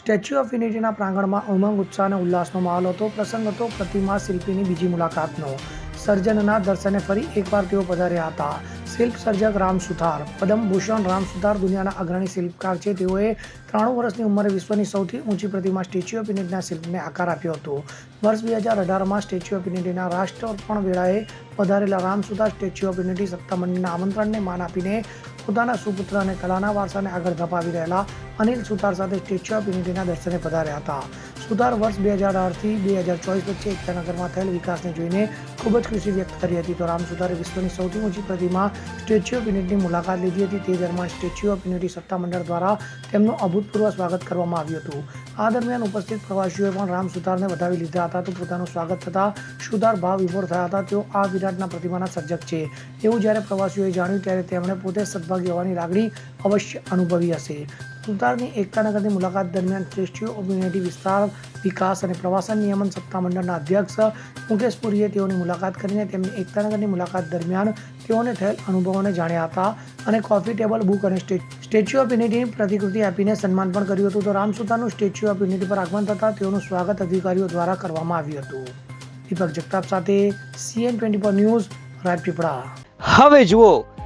Statue of યુનિટીના પ્રાંગણમાં ઉમંગ, ઉત્સાહ અને ઉલ્લાસનો માહોલ હતો. પ્રસંગ હતો પ્રતિમા શિલ્પીની બીજી મુલાકાતનો. સર્જનના દર્શને ફરી એકવાર તેઓ પધાર્યા હતા. શિલ્પ સર્જક રામ સુથાર પદ્મભૂષણ રામ સુથાર દુનિયાના અગ્રણી શિલ્પકાર છે. તેઓએ ત્રાણું વર્ષની ઉંમરે વિશ્વની સૌથી ઊંચી પ્રતિમા સ્ટેચ્યુ ઓફ યુનિટીના શિલ્પને આકાર આપ્યો હતો. વર્ષ બે હજાર અઢારમાં સ્ટેચ્યુ ઓફ યુનિટીના રાષ્ટ્રપણ વેળાએ પધારેલા Ram Suthar statue of unity સત્તામંડળના આમંત્રણને માન આપીને પોતાના સુપુત્ર અને કલાના વારસાને આગળ ધપાવી રહેલા અનિલ સુતાર સાથે સ્ટેચ્યુ ઓફ યુનિટીના દર્શને પધાર્યા હતા. સુતાર વર્ષ બે હજાર આઠથી બે હજાર ચોવીસ વચ્ચે એકતાનગરમાં થયેલ વિકાસને જોઈને ખૂબ જ ખુશી વ્યક્ત કરી હતી. તો રામ સુધારે વિશ્વની સૌથી ઊંચી પ્રતિમા સ્ટેચ્યુ ઓફ યુનિટીની મુલાકાત લીધી હતી. તે દરમિયાન સ્ટેચ્યુ ઓફ યુનિટી સત્તામંડળ દ્વારા તેમનું અભૂતપૂર્વ સ્વાગત કરવામાં આવ્યું હતું. આ દરમિયાન ઉપસ્થિત પ્રવાસીઓએ પણ રામ સુતારને વધાવી લીધા હતા. તો પોતાનું સ્વાગત થતાં સુધાર ભાવ વિભોર થયા હતા. તેઓ આ વિરાટના પ્રતિમાના સર્જક છે. એવું જ્યારે પ્રવાસીઓએ જાણ્યું, ત્યારે તેમણે પોતે સદભાગ્ય હોવાની લાગણી અવશ્ય અનુભવી હશે. સુતારની એકતાનગરની મુલાકાત દરમિયાન સ્ટેચ્યુ ઓફ યુનિટી વિસ્તાર, વિકાસ અને પ્રવાસન નિયમન સત્તામંડળના અધ્યક્ષ મુકેશ પુરીએ તેઓની મુલાકાત કરીને તેમની એકતાનગરની મુલાકાત દરમિયાન તેઓને થયેલ અનુભવોને જાણ્યા હતા અને કોફી ટેબલ બુક અને સ્ટે- સ્ટેચ્યુ ઓફ યુનિટીની પ્રતિકૃતિ આપીને સન્માન પણ કર્યું હતું. તો રામસુતાનું સ્ટેચ્યુ ઓફ યુનિટી પર આગમન થતાં તેઓનું સ્વાગત અધિકારીઓ દ્વારા કરવામાં આવ્યું હતું. દીપક જગતાપ સાથે CN twenty four news Rajpipla હવે જુઓ